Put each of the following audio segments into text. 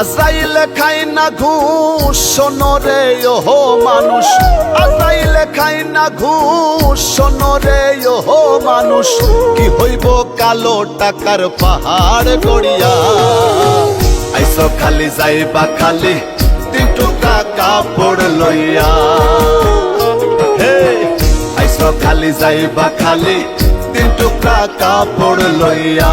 আজাইলে খাই না ঘুষ, শোনো রে ওহো মানুষ। আজাইলে খাই না ঘুষ, শোনো রে ওহো মানুষ। কি হইব কালো টাকার পাহাড় গড়িয়া? আইসো খালি যাইবা খালি তিন টুকা কাপড় লইয়া। হে, আইসো খালি যাইবা খালি তিন টুকা কাপড় লইয়া।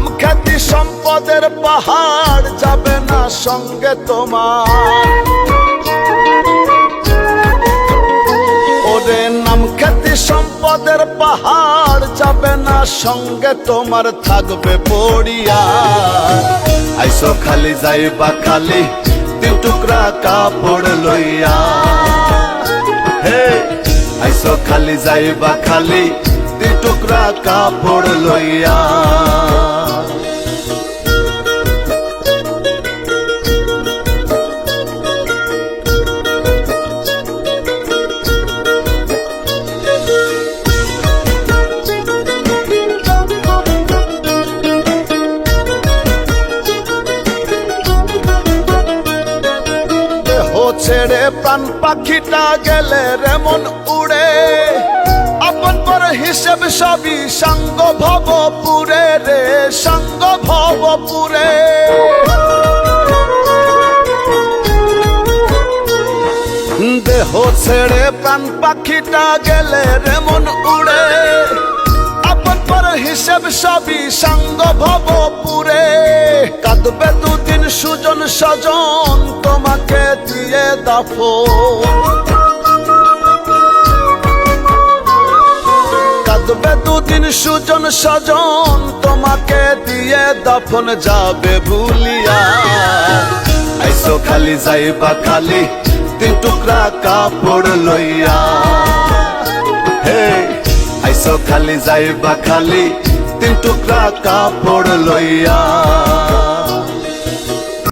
নাম খ্যাতি সম্পদের পাহাড় যাবে না সঙ্গে তোমার। ওরে নাম খ্যাতি সম্পদের পাহাড় যাবে না সঙ্গে তোমার থাকবে পড়িয়া। আইসো খালি যাইবা খালি তিন টুকরা কাপড় লইয়া। হে, আইসো খালি যাইবা খালি তিন টুকরা কাপড় লইয়া। ছেড়ে প্রাণ পাখিটা গেলে রেমন উড়ে। আপন পর হিসেব সবই সঙ্গ ভব পুরে রে সঙ্গ ভব পুরে দেহ ছেড়ে প্রাণ পাখিটা গেলে রেমন উড়ে। আপন পর হিসেব সবই সঙ্গ ভব পুরে কাঁদবে দুদিন সুজন সজন তোমাকে দাফন কাঁদবে দুদিন সুজন সজন তোমাকে দিয়ে দফন যাবে ভুলিয়া। আইসো খালি যাইবা খালি, তিন টুকরা কাপড় লইয়া। হে, আইসো খালি যাইবা খালি, তিন টুকরা কাপড় লইয়া।